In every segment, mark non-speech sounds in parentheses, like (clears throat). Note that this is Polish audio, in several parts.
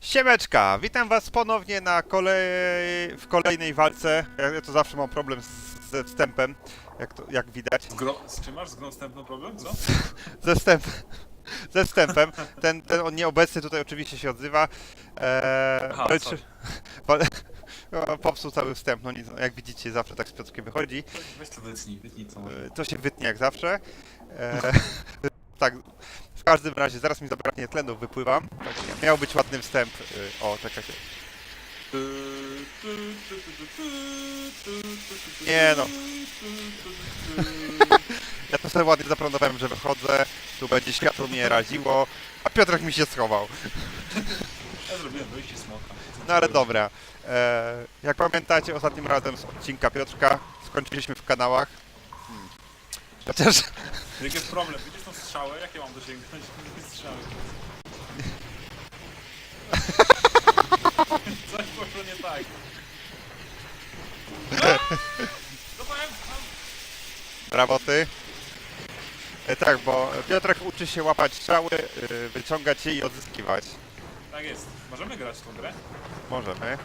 Siemeczka, witam was ponownie na kolej... w kolejnej walce. Ja to zawsze mam problem z, ze wstępem, jak, to, jak widać. Z, gro... z czym masz? Z problem? Co? Ze wstęp... ze wstępem. Ten, ten on nieobecny tutaj oczywiście się odzywa. Eee, Aha, walczy... no, Popsuł cały wstęp, no nic, no, jak widzicie zawsze tak z Piotrkiem wychodzi. Weź to wytnij, wytnij to. E, To się wytnie jak zawsze. E, (laughs) tak, w każdym razie zaraz mi zabraknie tlenu, wypływam. Tak, miał być ładny wstęp. E, o, czekajcie. Nie no. Ja to sobie ładnie zaplanowałem, że wychodzę, tu będzie światło mnie raziło, a Piotrek mi się schował. Ja zrobiłem wyjście smoka. No ale dobra. E, jak pamiętacie, ostatnim razem z odcinka Piotrka skończyliśmy w kanałach. Hmm. Chociaż Jaki jest problem? Widzisz tą strzałę? Jak ja mam dosięgnąć tej (laughs) strzały? (laughs) Coś poszło nie tak. Zobacz, Brawo ty. E, tak, bo Piotrek uczy się łapać strzały, y, wyciągać je i odzyskiwać. Tak jest. Możemy grać w tą grę? Możemy.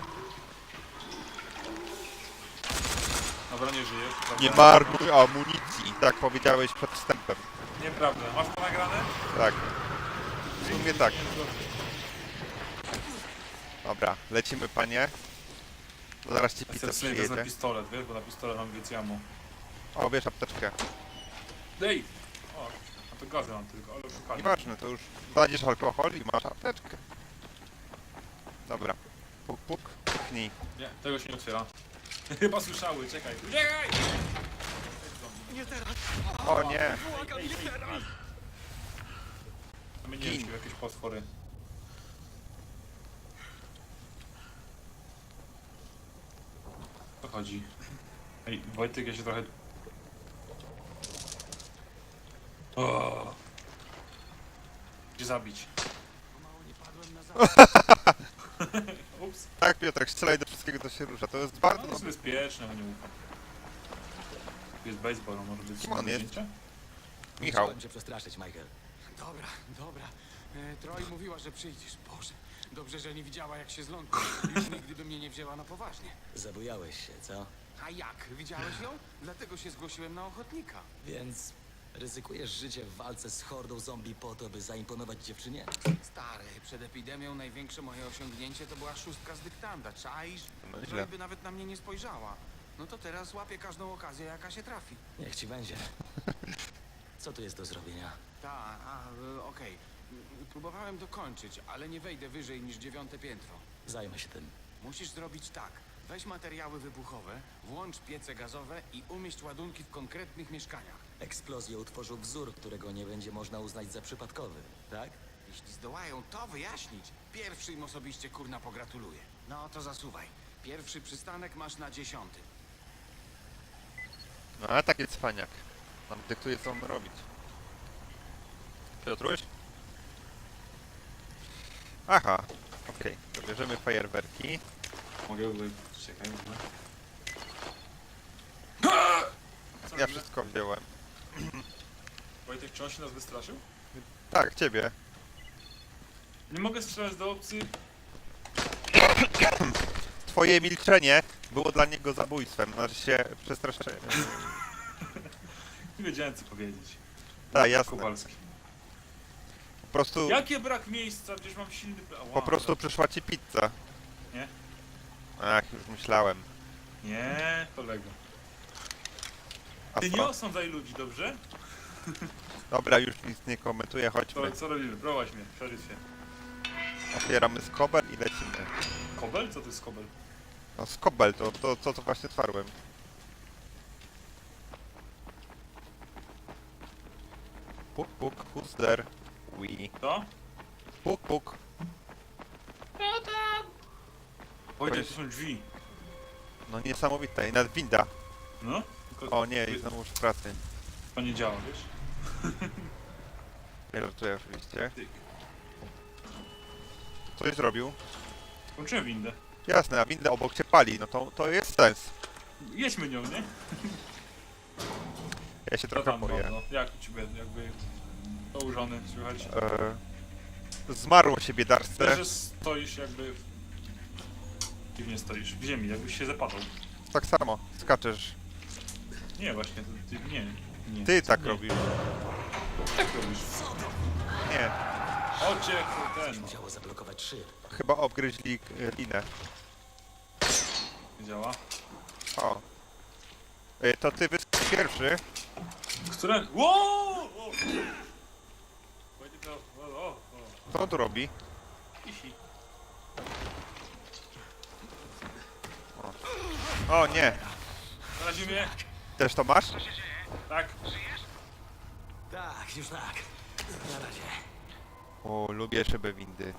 Dobra, nie żyjesz. prawda? Nie marnuj amunicji, tak powiedziałeś przed wstępem. Nieprawda. Masz to nagrane? Tak. W sumie tak. Dobra, lecimy panie. Zaraz ci pizza sobie wezmę przyjedzie. pistolet, wiesz, bo na pistolet mam więcej ammo. O, wiesz apteczkę. Dej! O, a to gazy mam tylko, ale szukali. Nieważne, to już znajdziesz alkohol i masz apteczkę. Dobra. Puk, puk, puknij. Nie, tego się nie otwiera. (laughs) Chyba słyszały, czekaj. Uciekaj! O nie, Zamieniłem Gin. się w jakieś potwory. Co chodzi? Ej, Wojtek, ja się trochę... O. Gdzie zabić? (laughs) Ups, tak Piotrek, strzelaj do wszystkiego co się rusza. To jest bardzo to jest bezpieczne, bo nie ufam. Jest baseball, może być Kim on jest? zdjęcie? Michał. Chciałem cię przestraszyć, Michael. Dobra, dobra. E, Troy mówiła, że przyjdziesz. Boże, dobrze, że nie widziała, jak się zląkłem. Już nigdy by mnie nie wzięła na poważnie. Zabujałeś się, co? A jak? Widziałeś ją? Dlatego się zgłosiłem na ochotnika. Więc ryzykujesz życie w walce z hordą zombie po to, by zaimponować dziewczynie? Stary, przed epidemią największe moje osiągnięcie to była szóstka z dyktanda. Czaisz? No źle. Troy by nawet na mnie nie spojrzała. No to teraz łapię każdą okazję, jaka się trafi. Niech ci będzie. (laughs) Co tu jest do zrobienia? Ta, a, e, okej. M, Próbowałem dokończyć, ale nie wejdę wyżej niż dziewiąte piętro. Zajmę się tym. Musisz zrobić tak. Weź materiały wybuchowe, włącz piece gazowe i umieść ładunki w konkretnych mieszkaniach. Eksplozja utworzył wzór, którego nie będzie można uznać za przypadkowy, tak? Jeśli zdołają to wyjaśnić, pierwszy im osobiście kurna pogratuluję. No to zasuwaj. Pierwszy przystanek masz na dziesiąty. No ale taki cwaniak. Nam dyktuje co mamy robić. Piotruś? Aha, okej. To bierzemy fajerwerki. Mogę wy... Czekaj. Co Ja wszystko wziąłem. Wojtek, czy on się nas wystraszył? Tak, ciebie. Nie mogę strzelać do obcy. Twoje milczenie było dla niego zabójstwem. Znaczy się przestraszenie. Nie wiedziałem co powiedzieć. Tak, jasne. Kowalski. Po prostu, Jakie brak miejsca? Przecież mam silny... pla- Ała, po prostu przyszła ci pizza. Nie? Ach, już myślałem. Nie, kolego. A Ty nie co? osądzaj ludzi, dobrze? (laughs) Dobra, już nic nie komentuję, To chodźmy. co robimy? Prowadź mnie, szeryfie. Otwieramy skobel i lecimy. Kobel? Co to jest kobel? No skobel, to to, to co właśnie twarłem. Puk, puk, who's there? We. To? Puk, puk. Wojtek, to są drzwi. No niesamowite. I nawet winda. No? Tylko O nie, i znowu już w pracy. To nie działa, wiesz? (laughs) Nie żartuję oczywiście. Tyk. Coś zrobił? Włączyłem windę. Jasne, a winda obok cię pali, no to, to jest sens. Jedźmy nią, nie? Ja się trochę boję. no, Jak u ciebie, jakby... Położony, słychać? E, Zmarło się biedarce. Też że stoisz jakby... Dziwnie stoisz, w ziemi, jakbyś się zapadał. Tak samo, skaczesz. Nie, właśnie, to ty, nie. nie. Ty tak nie. robisz. Tak robisz. Nie, Ocie, ten. Musiało zablokować szyb. chyba obgryźli e, linę. Nie działa. O. E, To ty wyskocz pierwszy. Które... Wow! Będzie to... O, o, o. Co on tu robi? Isi. O nie, Na razie mnie. też to masz? Tak. Tak, już tak. Na razie. O, lubię szyby windy.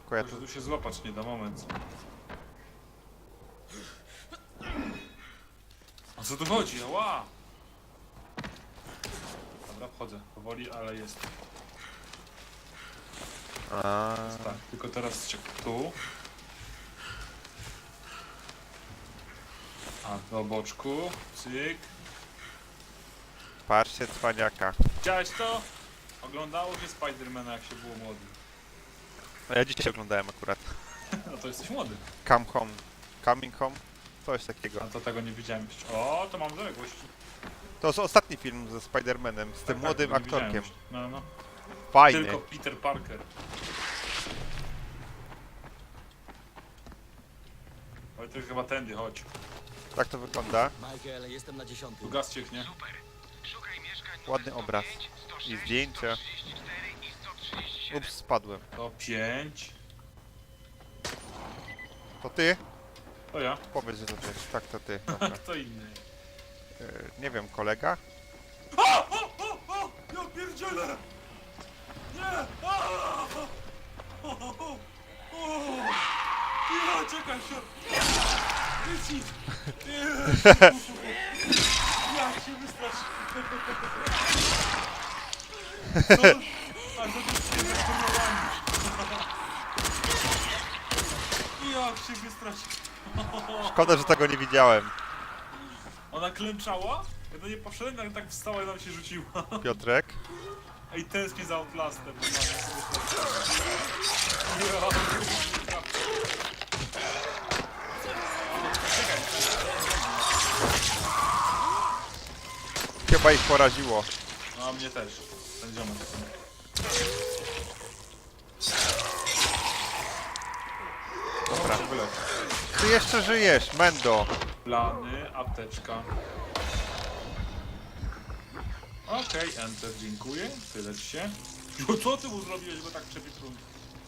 Tylko ja Może tu... tu się złapać nie da, moment. O co tu chodzi? Ła! Dobra, wchodzę. Powoli, ale jest. A, Tak, tylko teraz czek tu. A, do boczku. Cyk. patrzcie cwaniaka. Widziałeś to? Oglądało się Spidermana jak się było młody. No ja dzisiaj oglądałem akurat. (laughs) No to jesteś młody. Come home. Coming home? Coś takiego. A to tego nie widziałem jeszcze. O, to mam zaległości. To jest ostatni film ze Spider-Manem, z tym Tak, młodym tak, nie widziałem aktorkiem. jeszcze. No, no. Fajny. Tylko Peter Parker. Oj, to chyba tędy, chodź. Tak to wygląda. Michael, jestem na dziesiątym. Tu gaz cieknie. Ładny obraz. I zdjęcia. Ups, spadłem. To pięć. To ty? To ja. Powiedz, że to ty. Tak, to ty. (laughs) Dobra. Kto inny? E, nie wiem, kolega? O, o, o! Ja pierdzielę! Nie! A! O, o, o, o! Ja, czekaj się! Wyci! Ja się wystraszyłem! Co? A to jest się zakurowani! Jak się wystraszyłem! Szkoda, że tego nie widziałem. Ona klęczała? Ja do niej poszedłem, ale tak wstała i nam się rzuciła. Piotrek? Ej, tęsknię za Outlastem. bo mam- Chyba ich poraziło. No, a mnie też. Ten ziomek. Dobra. Ty jeszcze żyjesz, Mendo. Plany, apteczka. Okej, enter, dziękuję. Tyle ci się. Jo, co ty mu zrobiłeś, bo tak przepitrun?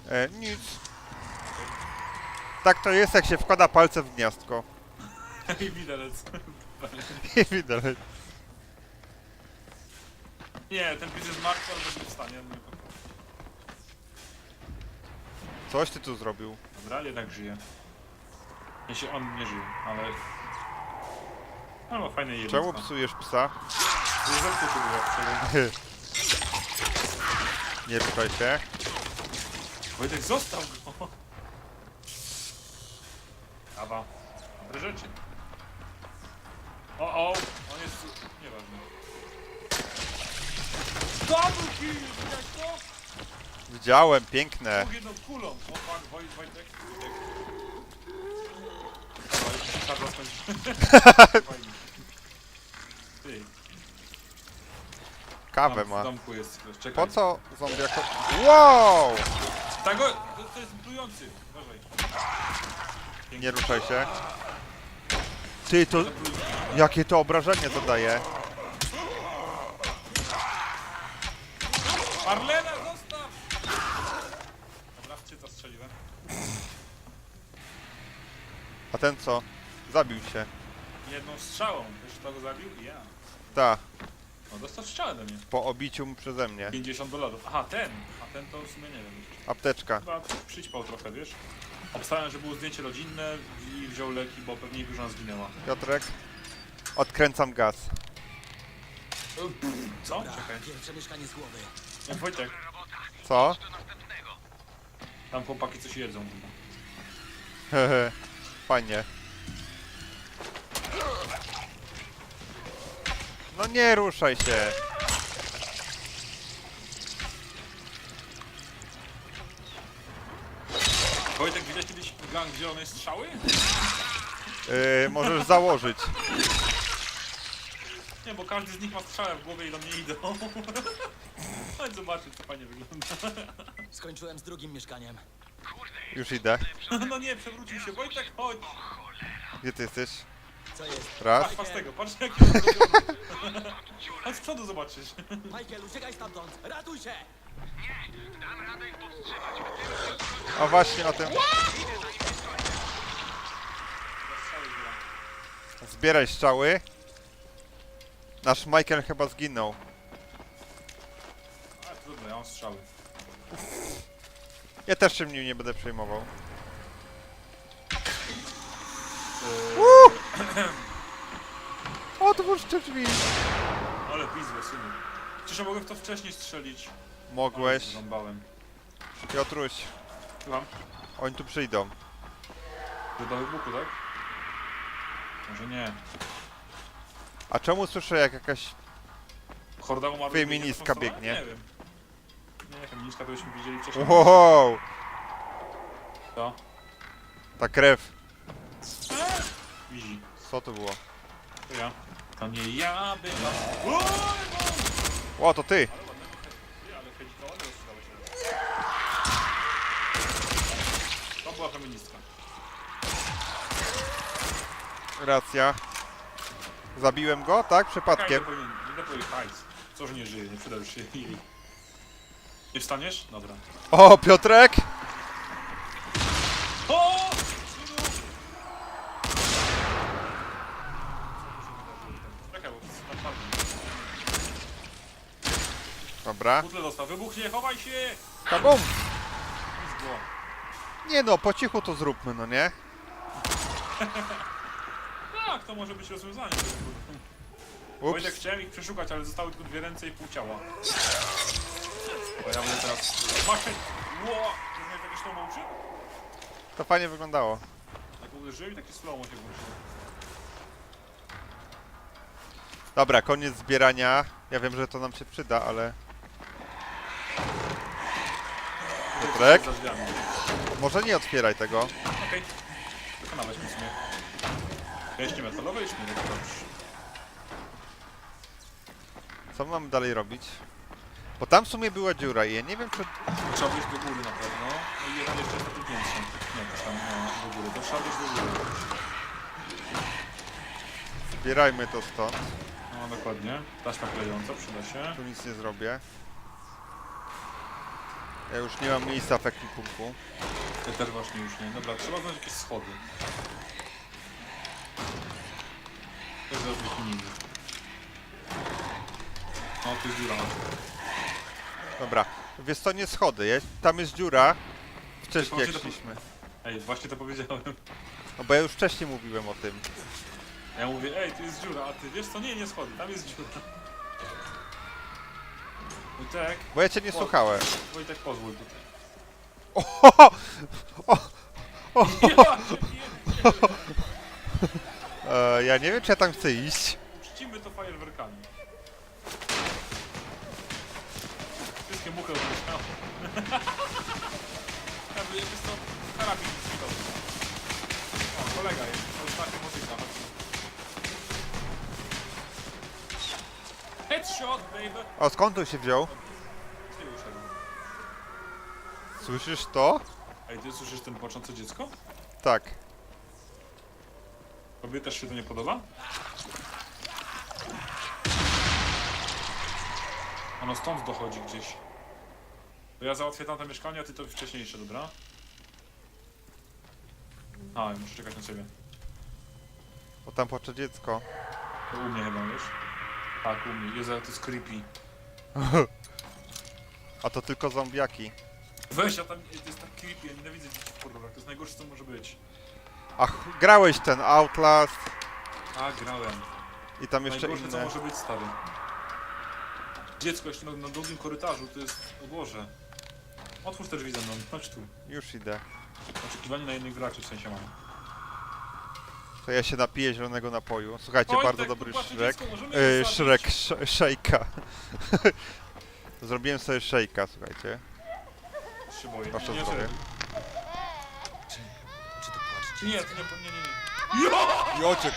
E, nic. Tak to jest, jak się wkłada palce w gniazdko. Ej, (laughs) widelec. I widać. (laughs) Nie, ten pies jest martwy, ale będzie wstanie. Coś ty tu zrobił. Dobra, jednak żyje. Jeśli on nie żyje, ale... No, fajne jedno. Czemu psujesz psa? Zepsuł to było wczoraj. Nie ruszaj się. Wojtek, został go! Kawa. Dobre rzeczy. O, o! On jest... tu- Nieważne. Double kill! Widać to? Widziałem, piękne. Dwóch jedną kulą. O, fuck, Woj, Wojtek. Wojtek. Karla skończy. Ty, (laughs) Kawę tam w ma. domku jest. Czekaj. Po co zombiako... Wow! Tak, o, to, to jest plujący. Uważaj. Nie ruszaj się. Ty, to... Jakie to obrażenie zadaje? Marlena, zostaw! Dobra, w to strzeliłem. A ten co? Zabił się. Jedną strzałą. Wiesz kto go zabił? Ja. Ta, No dostał strzałę do mnie. po obiciu mu przeze mnie. 50 dolarów. Aha, ten. A ten to w sumie nie wiem. Apteczka. Chyba przyćpał trochę, wiesz? Obstałem, że było zdjęcie rodzinne i wziął leki, bo pewnie żona zginęła. Piotrek? Odkręcam gaz. Co? Czekaj. pierwsze mieszkanie z głowy. No, Wojtek, Co? tam chłopaki coś jedzą. Hehe. Fajnie. No nie ruszaj się! Wojtek, widziałeś kiedyś gangliony strzały? Yy, możesz założyć. Nie, bo każdy z nich ma strzałę w głowie i do mnie idą. (laughs) Chodź zobaczyć, co fajnie wygląda. Skończyłem z drugim mieszkaniem. Już idę. (laughs) No nie, przewrócił się Wojtek, chodź. Gdzie ty jesteś? Co jest? Raz. Patrz, patrz tego, patrz jaki on zrobiony. Chodź z przodu zobaczysz. Michael, uciekaj stamtąd! Ratuj się! A właśnie o tym. Zbieraj strzały. Nasz Michael chyba zginął. A trudno, ja mam strzały. Ja też się nim nie będę przejmował. (clears throat) Otwórzcie drzwi. Ale pizłe, synu. Przecież ja mogłem w to wcześniej strzelić. Mogłeś. Zrąbałem. Piotruś, Słucham? oni tu przyjdą. Że do wybuchu, tak? Może nie. A czemu słyszę jak jakaś... Horda umarła. Feministka biegnie. Nie wiem. Nie, feministka to byśmy widzieli wcześniej. Wow! To. Ta krew. Easy. Co to było? To ja. To nie ja byłam. Oj, O, to ty! To była feministka. Racja. Zabiłem go, tak? Przypadkiem. Hajs. Co, że nie żyje, nie przyda już się. Nie wstaniesz? Dobra. O, Piotrek! O! Czekaj, bo to jest naprawdę. Dobra. Butle dostał. Wybuchnie, chowaj się! Kabum! Nie no, po cichu to zróbmy, no nie? (laughs) Tak, to może być rozwiązanie. Ups. Wojtek chciałem ich przeszukać, ale zostały tylko dwie ręce i pół ciała. Bo ja będę teraz... Maszyn! Ło! Czy takie slow motion? To fajnie wyglądało. Tak uderzyłem i taki slow motion włączył. Dobra, koniec zbierania. Ja wiem, że to nam się przyda, ale... Piotrek? Za drzwiami. Może nie otwieraj tego. Okej. Wykonałeś mi w sumie. Metalowe i śmierek, dobrze. Co mamy dalej robić? Bo tam w sumie była dziura i ja nie wiem, czy... Trzeba wyjść do góry na pewno. No i jeszcze jest tym piętrze. Nie, tam no, do góry. To trzeba wyjść do góry. Zbierajmy to stąd. No dokładnie. Taśma klejąca, przyda się. Tu nic nie zrobię. Ja już nie mam miejsca w ekwipunku. Ja też właśnie już nie. Dobra, trzeba znaleźć jakieś schody. To jest zrobić nimi. No, tu jest dziura. Dobra. Wiesz co, nie schody, je? Tam jest dziura. Wcześniej jak to- szliśmy. Ej, właśnie to powiedziałem. No bo ja już wcześniej mówiłem o tym. Ja mówię, ej, tu jest dziura, a ty wiesz co? Nie, nie schody, tam jest dziura. Wojtek, Bo ja cię nie słuchałem. Wojtek, pozwól tutaj. Cię pierdzielę. (laughs) E, ja nie wiem, czy ja tam chcę iść. O, skąd on się wziął? Słyszysz to? Ej, ty słyszysz ten płaczące dziecko? Tak. Tobie też się to nie podoba? Ono stąd dochodzi gdzieś. To ja załatwię tamte mieszkanie, a ty to wcześniejsze, dobra? A, ja muszę czekać na ciebie. Bo tam płacze dziecko. To u mnie chyba, wiesz? Tak, u mnie. Jezu, ale to jest creepy. A to tylko zombiaki. Weź, a tam to jest tak creepy, ja nienawidzę dzieci w horrorach. To jest najgorsze, co może być. Ach, grałeś ten Outlast A, grałem. i tam jeszcze Najgorsze, co inne. może być, stary. Dziecko jeszcze na, na długim korytarzu, to jest... O Boże. Otwórz te drzwi ze mną, chodź tu. Już idę. Oczekiwanie na innych graczy w sensie mam. To ja się napiję zielonego napoju. Słuchajcie, Oj, bardzo tak, dobry szrek. dziecko, możemy Yy, je szrek, sz- szejka. (laughs) Zrobiłem sobie szejka, słuchajcie. Się boję. Wasze Nie, zdrowie. Czy Nie, to nie, nie, nie, nie. Joczek.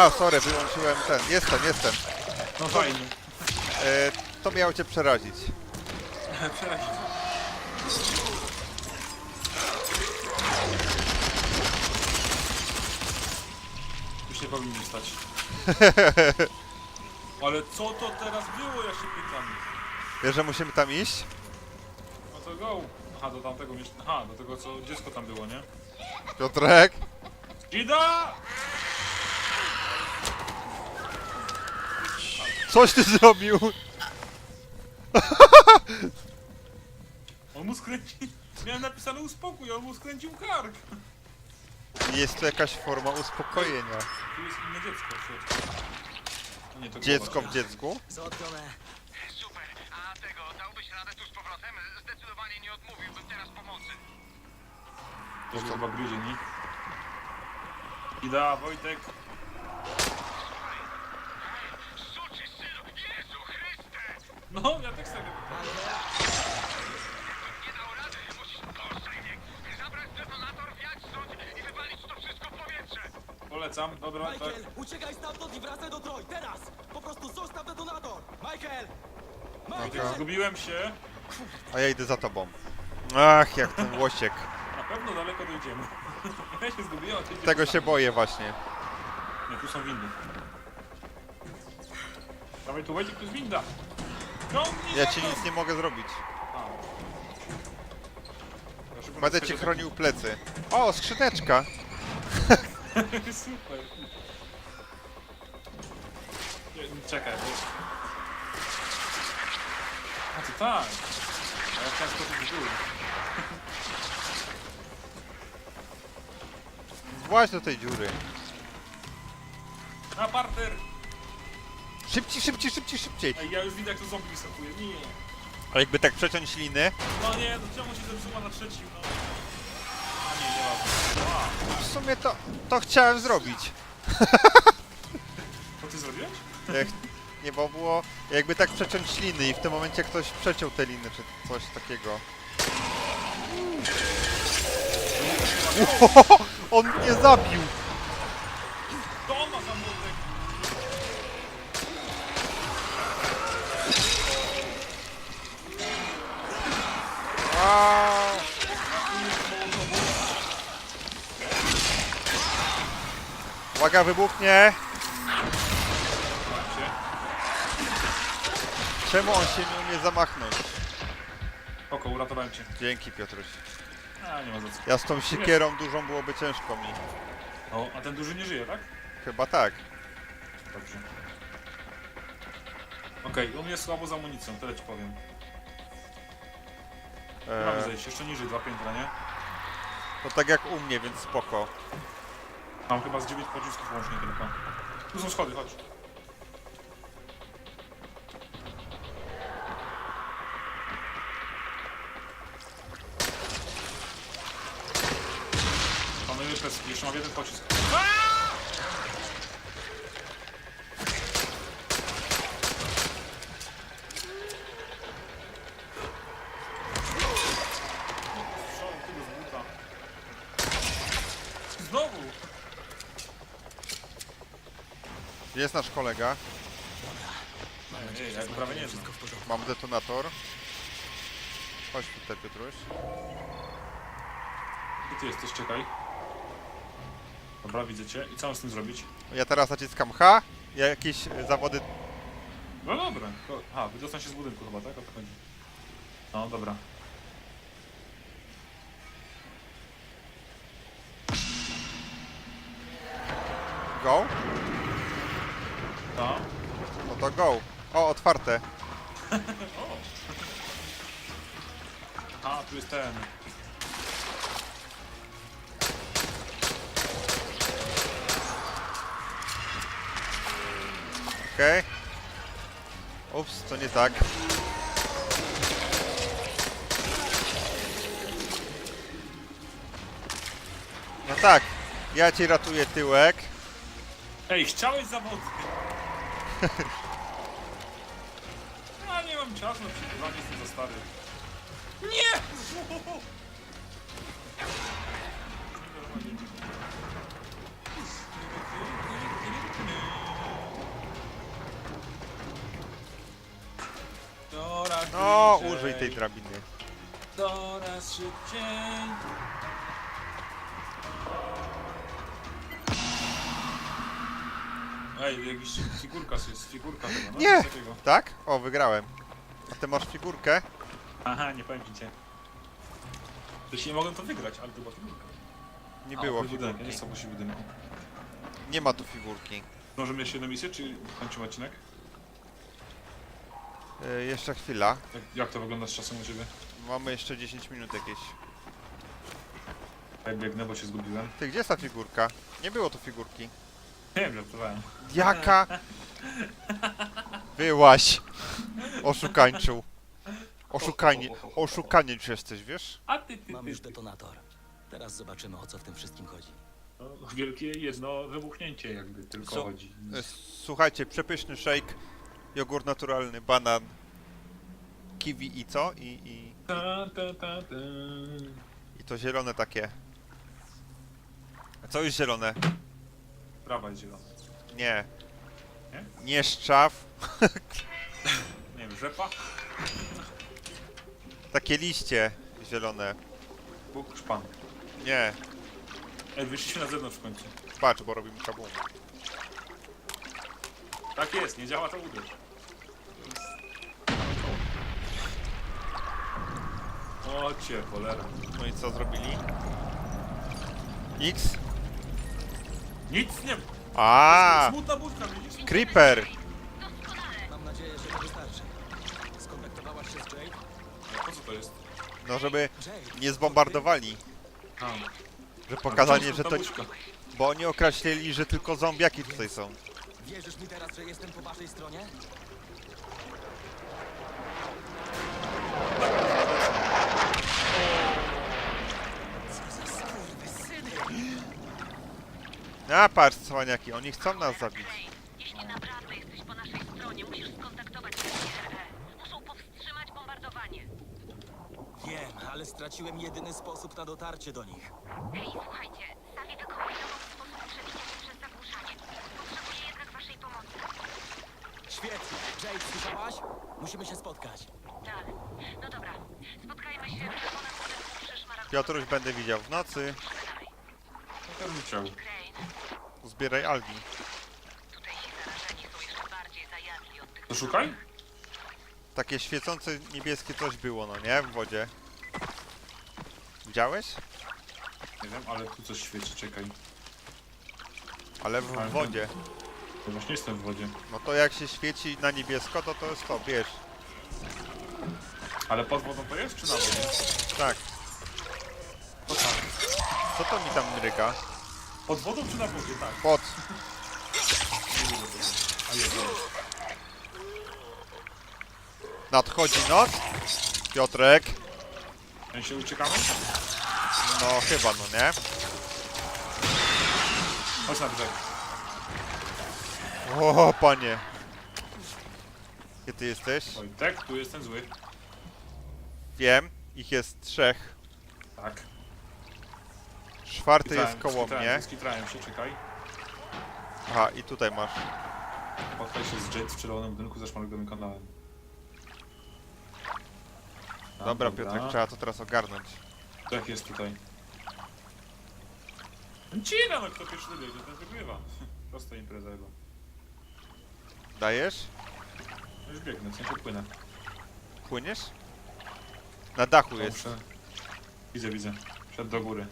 A, sorry, wyłączyłem ten. Jestem, jestem. No fajnie. E, to miało cię przerazić. (laughs) Przeraźnie. Już nie powinni stać. (laughs) Ale co to teraz było, ja się pytam. Wiesz, że musimy tam iść? No to go. Aha, do tamtego mieszkania. Aha, do tego co dziecko tam było, nie? Piotrek? Ida! Coś ty zrobił! On mu skręci... Miałem napisane uspokój, on mu skręcił kark. Jest to jakaś forma uspokojenia. Tu jest inne dziecko w środku. A nie, to Dziecko głowa. w dziecku? Załatwione. Super. A tego, dałbyś radę tu z powrotem? Zdecydowanie nie odmówiłbym teraz pomocy. To chyba gryzie, nie? Ida, Wojtek. Suczy synu! Jezu Chryste! No, ja tak sobie. Nie dał rady! Musisz... Boże, nie! Zabrać detonator, wiać stąd i wywalić to wszystko w powietrze! Polecam, dobra, tak. Michael, uciekaj stamtąd i wracaj do Troy, teraz! Po prostu zostaw detonator! Michael! Michael! Zgubiłem się. A ja idę za tobą. Ach, jak ten łosiek. Na pewno daleko dojdziemy. (laughs) Ja się zgubiłem, a ty idziesz Tego tam. się boję właśnie. Nie, tu są windy. Dawaj tu, Wojtek, tu jest winda. Ciągnij Ja za ci nic nie mogę zrobić. Ja Będę doskoczę ci do- chronił plecy. O, skrzyneczka! Super. Nie, Czekaj, bo... A to tak. A ja chciałem skoczyć w dół. Właź do tej dziury. Na parter! Szybciej, szybciej, szybciej, szybciej. Ej, ja już widzę jak to zombie wysokuje. Nie. A jakby tak przeciąć liny, No nie, no czemu się zepsuła na trzecim, no. A nie, nie ważne. w sumie to, to chciałem zrobić. To ty zrobiłeś? Jak, nie, bo było jakby tak przeciąć liny i w tym momencie ktoś przeciął te liny, czy coś takiego. (laughs) On mnie zabił! Uwaga, wybuchnie! Czemu on się nie umie zamachnąć? Oko, uratowałem cię. Dzięki Piotruś. A, nie ma za co. Ja z tą siekierą dużą byłoby ciężko mi. O, a ten duży nie żyje, tak? Chyba tak. Dobrze. Okej, u mnie słabo z amunicją, tyle ci powiem. Eee, zejść, jeszcze niżej, dwa piętra, nie? to tak jak u mnie, więc spoko. Mam chyba z 9 pocisków łącznie tylko. Tu są schody, chodź. Panuję peski, jeszcze mam jeden pocisk. Strzał tego z buta. Znowu! Gdzie jest nasz kolega? Ej, ja go prawie nie znam. Mam detonator. Chodź tutaj Piotruś. Gdzie ty jesteś? Czekaj. Dobra, widzę cię. I co mam z tym zrobić? Ja teraz naciskam H jakieś zawody... No dobra. To, a, wydostać się z budynku chyba, tak? O to chodzi. No dobra. Go? Go. O, otwarte. A, tu jest ten. Okej. Ups, to nie tak. No tak, ja ci ratuję tyłek. Ej, chciałeś zawody! (laughs) Mam czasu na przykrywanie, jestem za stary. Nie! Coraz No, bliżej, użyj tej drabiny. Coraz szybciej. Ej, jakiś figurka jest, figurka chyba, no? Nie! Coś takiego. Tak? O, wygrałem. A ty masz figurkę? Aha, nie powiem ci cię. Jeśli nie mogłem to wygrać, ale to była figurka. Nie A, było figurki. nie jest musi budynku. Nie ma tu figurki. Możemy jeszcze jedną misję, czy kończymy odcinek? Y, jeszcze chwila. Jak, jak to wygląda z czasem u ciebie? Mamy jeszcze 10 minut jakieś. Ja biegnę, bo się zgubiłem. Ty, gdzie jest ta figurka? Nie było tu figurki. Nie wiem, żartowałem. Jaka? Byłaś. Oszukańczu. Oszukanie. Oszukanie już jesteś, wiesz? A ty, ty, Mam ty, już ty. detonator. Teraz zobaczymy, o co w tym wszystkim chodzi. No, wielkie jedno wybuchnięcie jakby tylko Co? chodzi. Y, Słuchajcie, przepyszny shake, jogurt naturalny, banan, kiwi i co? I, i, Ta, ta, ta, ta. i to zielone takie. A co jest zielone? Prawa jest zielona. Nie. Nie? Nie szczaw. (laughs) Nie wiem, rzepa? Takie liście zielone. Bóg szpan. Nie. Ej, wyszliśmy na zewnątrz w końcu. Patrz, bo robimy kabum. Tak jest, nie działa to uderz. O cię, cholera. No i co zrobili? X? Nic nie... A, Smutna buźka, widzisz? Creeper! Mam nadzieję, że to wystarczy. Skontaktowałaś się z Jade? Po co to jest? No żeby Jade, nie zbombardowali. A, Że pokazanie, że to... Bo oni określili, że tylko zombiaki tutaj są. wierzysz mi teraz, że jestem po waszej stronie? Co za skurwysyny! A patrz, cwaniaki, oni chcą nas zabić. Jeśli naprawdę jesteś po naszej stronie, musisz skontaktować się z IRE. Muszą powstrzymać bombardowanie. Wiem, ale straciłem jedyny sposób na dotarcie do nich. Hej, słuchajcie, Sami wykombinował sposób przebicia się przez zagłuszanie. Potrzebuję jednak waszej pomocy. Świetnie. Jade, słyszałaś? Musimy się spotkać. Tak. No dobra, spotkajmy się w czerwonym budynku przy szmaragdu. Piotruś będę widział w nocy. Bym chciał. Zbieraj algi. To szukaj? Takie świecące niebieskie coś było, no nie? W wodzie. Widziałeś? Nie wiem, ale tu coś świeci, czekaj. Ale w Ale- wodzie. To właśnie jestem w wodzie. No to jak się świeci na niebiesko, to to jest to, wiesz. Ale pod wodą to jest, czy na wodzie? Tak. To tak. Co to mi tam mryga? Pod wodą czy na wodzie? Tak. Pod. A. Nadchodzi noc. Piotrek. Ej, się uciekamy? No chyba, no nie? Chodź na brzeg. O, panie. Gdzie ty jesteś? Oj, tak, tu jestem zły. Wiem. Ich jest trzech. Tak. Czwarty jest koło mnie. Skitrałem się, czekaj. Aha, i tutaj masz. Spotkaj się z Jade w czerwonym budynku ze szmaragdowym kanałem. A, Dobra, Piotrek, trzeba to teraz ogarnąć. Tak jest tutaj. Cina, no kto pierwszy dobiegnie, ten wygrywa. Prosta impreza chyba. Dajesz? Już biegnę, w sensie płynę. Płyniesz? Na dachu To jest. muszę- Widzę, widzę. Przed do góry.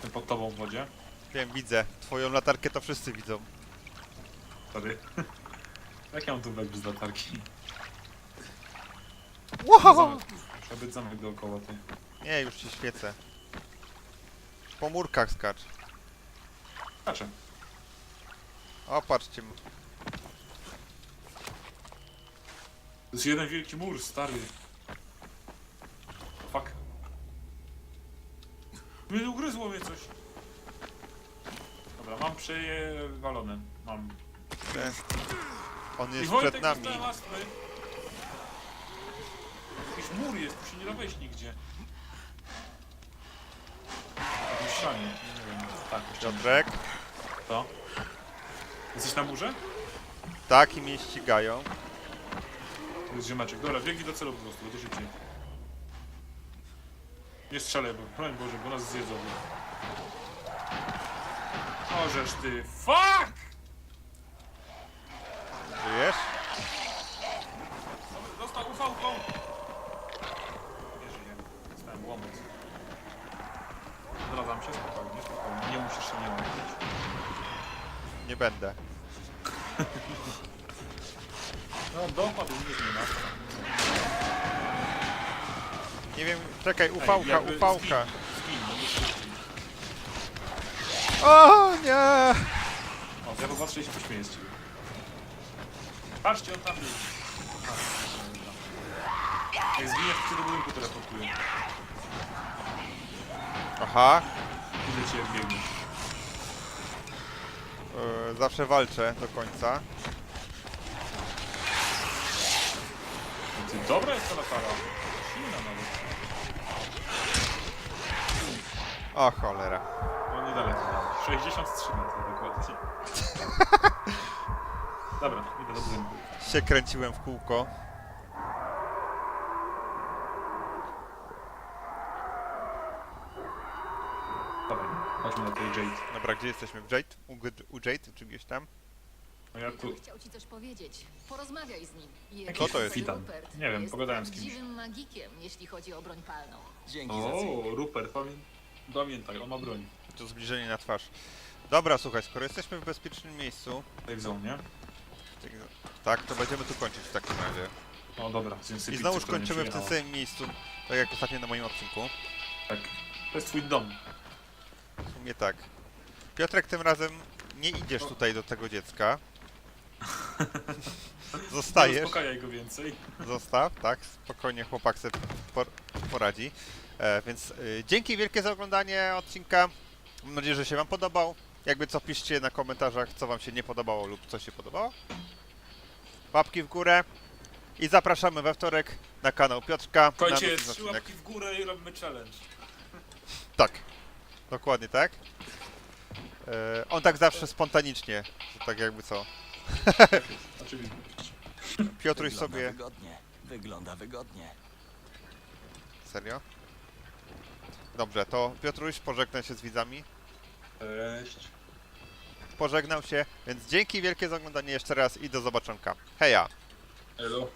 Jestem pod tobą w wodzie. Wiem, widzę. Twoją latarkę to wszyscy widzą. Sorry. (laughs) Jak ja mam tu wejść bez latarki? Wow! Zamek. Muszę być zamek dookoła, ty. Nie, już ci świecę. Po murkach skacz. Patrzę. O, patrzcie. To jest jeden wielki mur, stary. Fuck. Mnie ugryzło mnie coś. Dobra, mam przewalone. Mam. Ten- On I jest Wojtek przed nami. dostałem astmy. Jakiś mur jest, tu się nie da wejść nigdzie. Jakieś ścianie, nie wiem. Tak. Piotrek. To. Jesteś na murze? Tak, i mnie ścigają. To jest ziemeczek. Dobra, biegnij do celu po prostu, będzie szybciej. Nie strzelaj, bo broń Boże, bo nas zjedzą. O, żeż ty. Fuck! Żyjesz? Dostał ufałką! Nie żyję. Dostałem łomot. Zdradzam się spokojnie, spokojnie. Nie musisz się nie łapić. Nie będę. No, dopadł mnie nie ma. Nie wiem, czekaj, ufałka, jakby ufałka. No. O nie! O, to ja popatrzę i się pośmieję z ciebie. Patrzcie, on tam. A, Jak zginiesz, to cię do budynku teleportuję. Aha, Widzę cię, jak biegniesz. e, zawsze walczę do końca. Ty, dobra jest ta latara. Silna nawet. O cholera. No niedaleko. 63 metry dokładnie. Dobra, idę do budynku. Się kręciłem w kółko. Dobra, chodźmy do tej Jade. Dobra, gdzie jesteśmy? W Jade? U, u Jade, czy gdzieś tam? No ja tu... Chciał ci coś powiedzieć. Porozmawiaj z nim. Jego Kto to jest? Witam. Rupert Nie wiem, jest pogadałem z kimś. prawdziwym magikiem, jeśli chodzi o broń palną. Dzięki za cynk. O, Rupert, pamię... pamiętaj, on ma broń. To zbliżenie na twarz. Dobra, słuchaj, skoro jesteśmy w bezpiecznym miejscu, Tak zone, nie? tak, to będziemy tu kończyć w takim razie. O, dobra, więc I znowuż kończymy w tym samym miejscu, tak jak ostatnio na moim odcinku. Tak. To jest twój dom. W sumie tak. Piotrek, tym razem nie idziesz tutaj do tego dziecka. Nie (laughs) Zostajesz. uspokajaj go więcej. Zostaw, tak, spokojnie chłopak sobie por poradzi. E, więc y, dzięki wielkie za oglądanie odcinka. Mam nadzieję, że się Wam podobał. Jakby co piszcie na komentarzach, co Wam się nie podobało lub co się podobało. Łapki w górę. I zapraszamy we wtorek na kanał Piotrka. na następny trzy odcinek. łapki w górę i robimy challenge. Tak. Dokładnie tak. E, on tak zawsze spontanicznie, że tak jakby co. Oczywiście. Piotruś Wygląda sobie... wygodnie. Wygląda wygodnie. Serio? Dobrze, to Piotruś pożegna się z widzami. Cześć. Pożegnał się, więc dzięki wielkie za oglądanie jeszcze raz i do zobaczonka. Heja! Elo.